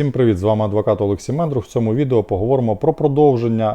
Всім привіт! З вами адвокат Олексій Мендрух. В цьому відео поговоримо про продовження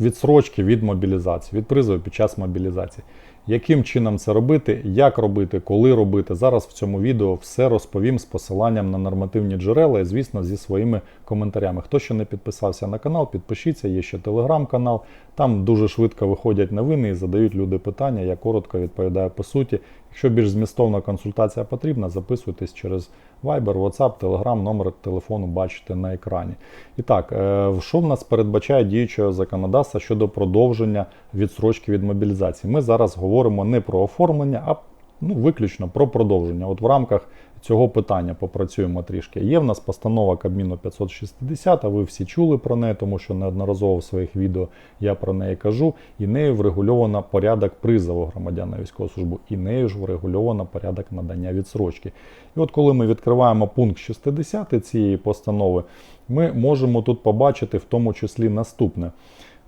е, відсрочки від мобілізації, від призову під час мобілізації. Яким чином це робити, як робити, коли робити. Зараз в цьому відео все розповім з посиланням на нормативні джерела і, звісно, зі своїми коментарями. Хто ще не підписався на канал, підпишіться, є ще телеграм-канал. Там дуже швидко виходять новини і задають люди питання. Я коротко відповідаю по суті. Якщо більш змістовна консультація потрібна, записуйтесь через Viber, WhatsApp, Telegram, номер телефону бачите на екрані. І так, е, що в нас передбачає діючого законодавства щодо продовження відсрочки від мобілізації? Ми зараз говоримо не про оформлення, а ну, виключно про продовження. От в рамках цього питання попрацюємо трішки. Є в нас постанова Кабміну 560, а ви всі чули про неї, тому що неодноразово в своїх відео я про неї кажу. І нею врегульовано порядок призову громадян на військову службу, і нею ж врегульовано порядок надання відсрочки. І от коли ми відкриваємо пункт 60 цієї постанови, ми можемо тут побачити в тому числі наступне.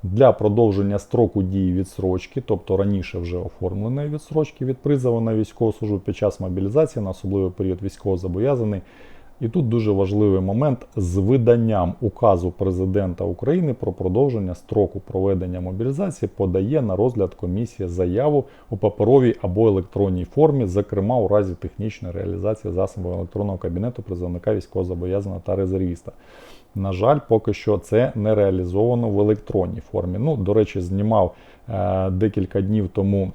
Для продовження строку дії відсрочки, тобто раніше вже оформленої відсрочки від призову на військову службу під час мобілізації на особливий період військовозобов'язаний. І тут дуже важливий момент з виданням указу президента України про продовження строку проведення мобілізації подає на розгляд комісія заяву у паперовій або електронній формі, зокрема у разі технічної реалізації засобів електронного кабінету призовника військовозобов'язаного та резервіста. На жаль, поки що це не реалізовано в електронній формі. Ну, до речі, знімав е, декілька днів тому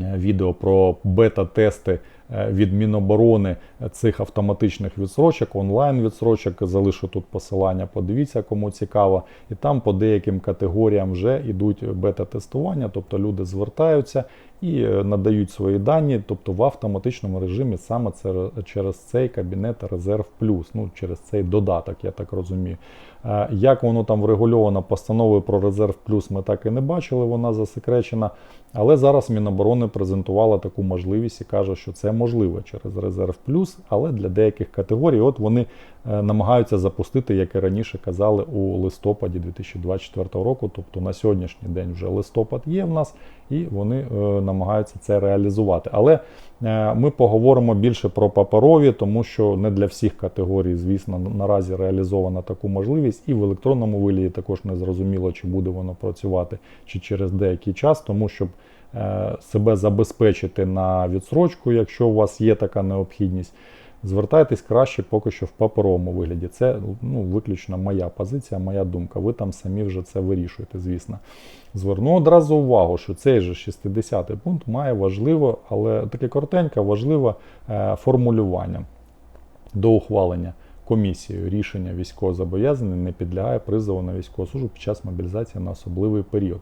е, відео про бета-тести від Міноборони цих автоматичних відсрочок, онлайн-відсрочок. Залишу тут посилання, подивіться, кому цікаво. І там по деяким категоріям вже йдуть бета-тестування, тобто люди звертаються і е, надають свої дані, тобто в автоматичному режимі саме це через цей кабінет Резерв Плюс, ну через цей додаток, я так розумію. Е, Як воно там врегульовано постановою про резерв плюс, ми так і не бачили, вона засекречена. Але зараз Міноборони презентувала таку можливість і каже, що це можливо через резерв плюс, але для деяких категорій от вони е, намагаються запустити, як і раніше казали, у листопаді 2024 року. Тобто на сьогоднішній день вже листопад є в нас, і вони намагаються це реалізувати. Але е, ми поговоримо більше про паперові, тому що не для всіх категорій, звісно, наразі реалізована таку можливість, і в електронному вигляді також не зрозуміло, чи буде воно працювати чи через деякий час, тому щоб е, себе забезпечити на відсрочку, якщо у вас є така необхідність. Звертайтесь краще поки що в паперовому вигляді. Це ну, виключно моя позиція, моя думка. Ви там самі вже це вирішуєте, звісно. Зверну одразу увагу, що цей же 60-й пункт має важливо, але таке коротеньке, важливе е, формулювання до ухвалення комісією рішення військовозобов'язаний не підлягає призову на військову службу під час мобілізації на особливий період.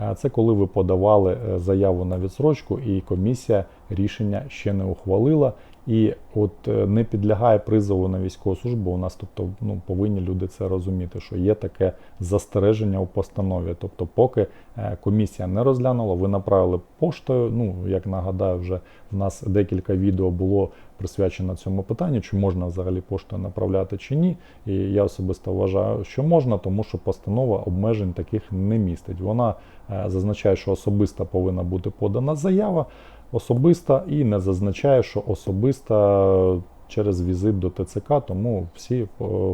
Е, Це коли ви подавали е, заяву на відсрочку, і комісія рішення ще не ухвалила. І от е, не підлягає призову на військову службу. У нас, тобто, ну повинні люди це розуміти, що є таке застереження у постанові. Тобто, поки е, комісія не розглянула, ви направили поштою. Ну як нагадаю, вже в нас декілька відео було присвячено цьому питанню, чи можна взагалі поштою направляти чи ні. І я особисто вважаю, що можна, тому що постанова обмежень таких не містить. Вона е, зазначає, що особисто повинна бути подана заява особиста і не зазначає, що особиста через візит до ТЦК, тому всі,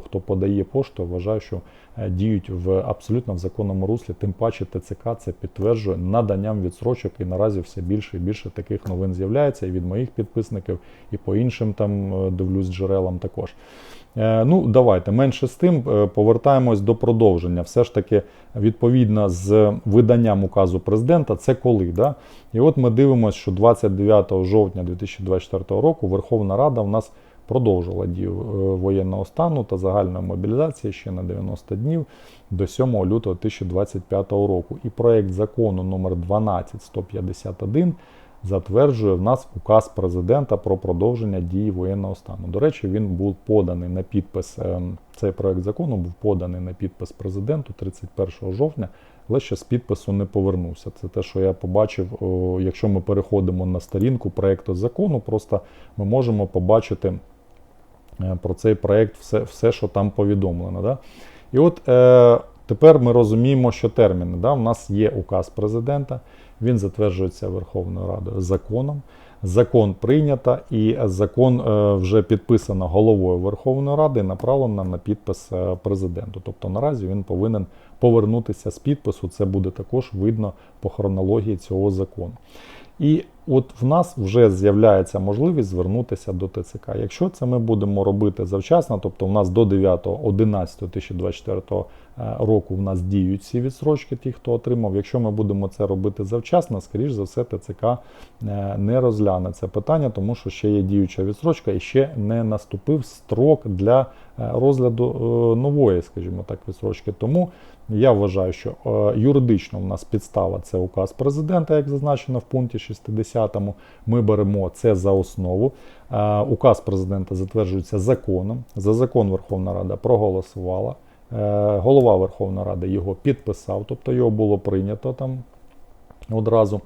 хто подає пошту, вважаю, що е, діють в абсолютно в законному руслі. Тим паче ТЦК це підтверджує наданням відсрочок, і наразі все більше і більше таких новин з'являється і від моїх підписників, і по іншим там е, дивлюсь джерелам також. Е, ну, давайте менше з тим повертаємось до продовження. Все ж таки, відповідно з виданням указу президента, це коли. Да? І от ми дивимося, що 29 жовтня 2024 року Верховна Рада в нас продовжила дію воєнного стану та загальної мобілізації ще на 90 днів до 7 лютого 2025 року. І проєкт закону номер 12151 затверджує в нас указ президента про продовження дії воєнного стану. До речі, він був поданий на підпис. Цей проект закону був поданий на підпис президенту 31 жовтня, але ще з підпису не повернувся. Це те, що я побачив, якщо ми переходимо на сторінку проекту закону, просто ми можемо побачити про цей проект все, все що там повідомлено. Да? І от е, тепер ми розуміємо, що терміни. Да? У нас є указ президента, він затверджується Верховною Радою законом. Закон прийнято і закон е, вже підписано головою Верховної Ради направлено на підпис е, президенту. Тобто наразі він повинен повернутися з підпису. Це буде також видно по хронології цього закону. І от в нас вже з'являється можливість звернутися до ТЦК. Якщо це ми будемо робити завчасно, тобто в нас до 9.11.2024 е, року в нас діють ці відсрочки, ті, хто отримав. Якщо ми будемо це робити завчасно, скоріш за все, ТЦК е, не розгляне це питання, тому що ще є діюча відсрочка і ще не наступив строк для е, розгляду нової, скажімо так, відсрочки. Тому я вважаю, що юридично в нас підстава це указ президента, як зазначено в пункті 60. Ми беремо це за основу. Указ президента затверджується законом. За закон Верховна Рада проголосувала. Е, голова Верховної Ради його підписав, тобто його було прийнято там одразу.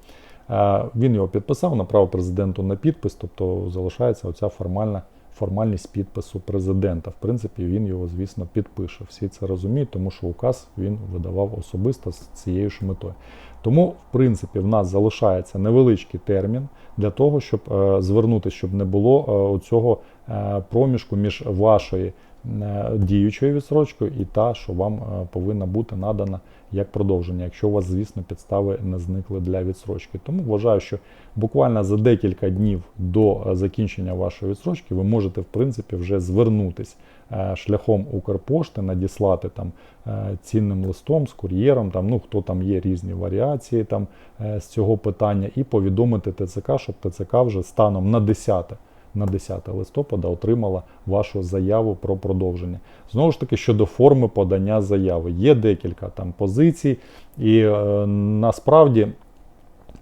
Е, Він його підписав, направив президенту на підпис, тобто залишається оця формальна формальність підпису президента. В принципі, він його, звісно, підпише. Всі це розуміють, тому що указ він видавав особисто з цією ж метою. Тому, в принципі, в нас залишається невеличкий термін для того, щоб е, звернутися, щоб не було е, оцього е, проміжку між вашою діючою відсрочкою і та, що вам е, повинна бути надана як продовження, якщо у вас, звісно, підстави не зникли для відсрочки. Тому вважаю, що буквально за декілька днів до е, закінчення вашої відсрочки ви можете, в принципі, вже звернутись е, шляхом Укрпошти, надіслати там цінним листом з кур'єром, там, ну хто там є різні варіації там з цього питання, і повідомити ТЦК, щоб ТЦК вже станом на 10 на 10 листопада отримала вашу заяву про продовження. Знову ж таки, щодо форми подання заяви, є декілька там позицій, і е, насправді.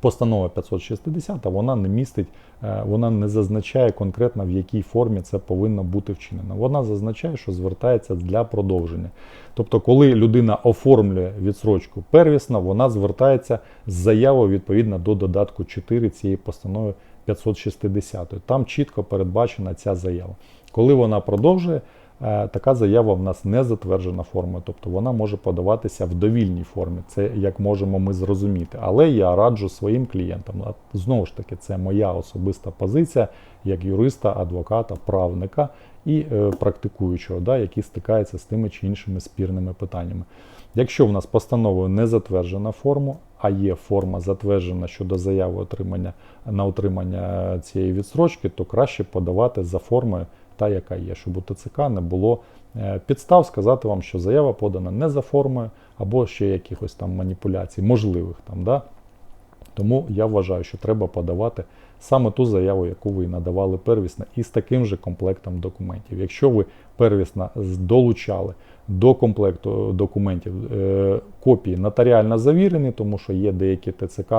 Постанова 560 вона не містить, е, вона не зазначає конкретно в якій формі це повинно бути вчинено. Вона зазначає, що звертається для продовження. Тобто, коли людина оформлює відсрочку первісно, вона звертається з заявою відповідно до додатку 4 цієї постанови 560. Там чітко передбачена ця заява. Коли вона продовжує, е, така заява в нас не затверджена формою, тобто вона може подаватися в довільній формі. Це як можемо ми зрозуміти. Але я раджу своїм клієнтам. Знову ж таки, це моя особиста позиція як юриста, адвоката, правника і е, практикуючого, да, який стикається з тими чи іншими спірними питаннями. Якщо в нас постановою не затверджена форма, а є форма затверджена щодо заяви отримання на отримання цієї відсрочки, то краще подавати за формою та, яка є, щоб у ТЦК не було е, підстав сказати вам, що заява подана не за формою, або ще якихось там маніпуляцій, можливих там. да? Тому я вважаю, що треба подавати саме ту заяву, яку ви надавали первісно, і з таким же комплектом документів. Якщо ви первісно долучали до комплекту документів е, копії нотаріально завірені, тому що є деякі ТЦК,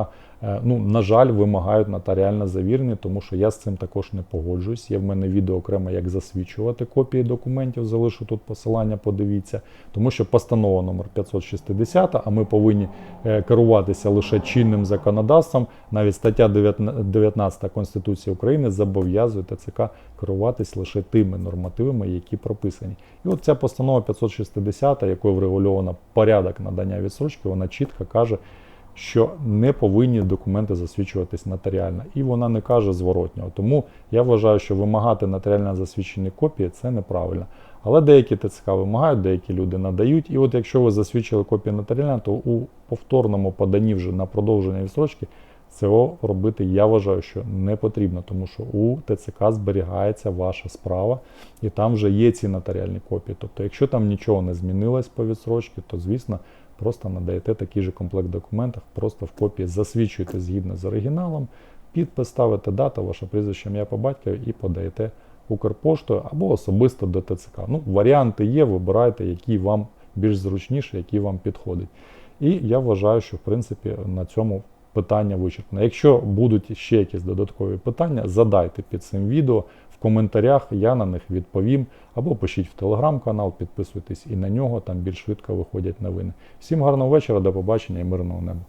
е, ну, на жаль, вимагають нотаріально завірені, тому що я з цим також не погоджуюсь. Є в мене відео окремо, як засвідчувати копії документів, залишу тут посилання, подивіться, тому що постанова номер 560, а ми повинні е, керуватися лише чинним законодавством. Навіть стаття 19 Конституції України зобов'язує ТЦК керуватись лише тими нормативами, які прописані. І от ця постанова 560, якою врегульовано порядок надання відсрочки, вона чітко каже, що не повинні документи засвідчуватись нотаріально. І вона не каже зворотнього. Тому я вважаю, що вимагати нотаріально засвідчені копії це неправильно. Але деякі ТЦК вимагають, деякі люди надають. І от якщо ви засвідчили копію нотаріально, то у повторному поданні вже на продовження відсрочки Цього робити я вважаю, що не потрібно, тому що у ТЦК зберігається ваша справа, і там вже є ці нотаріальні копії. Тобто, якщо там нічого не змінилось по відсрочці, то звісно просто надаєте такий же комплект документів, просто в копії засвідчуєте згідно з оригіналом, підпис ставите дата, ваше прізвище ім'я по батькові і подаєте Укрпоштою або особисто до ТЦК. Ну, Варіанти є, вибирайте, які вам більш зручніше, які вам підходять. І я вважаю, що в принципі на цьому питання вичерпне. Якщо будуть ще якісь додаткові питання, задайте під цим відео в коментарях, я на них відповім. Або пишіть в телеграм-канал, підписуйтесь і на нього, там більш швидко виходять новини. Всім гарного вечора, до побачення і мирного неба.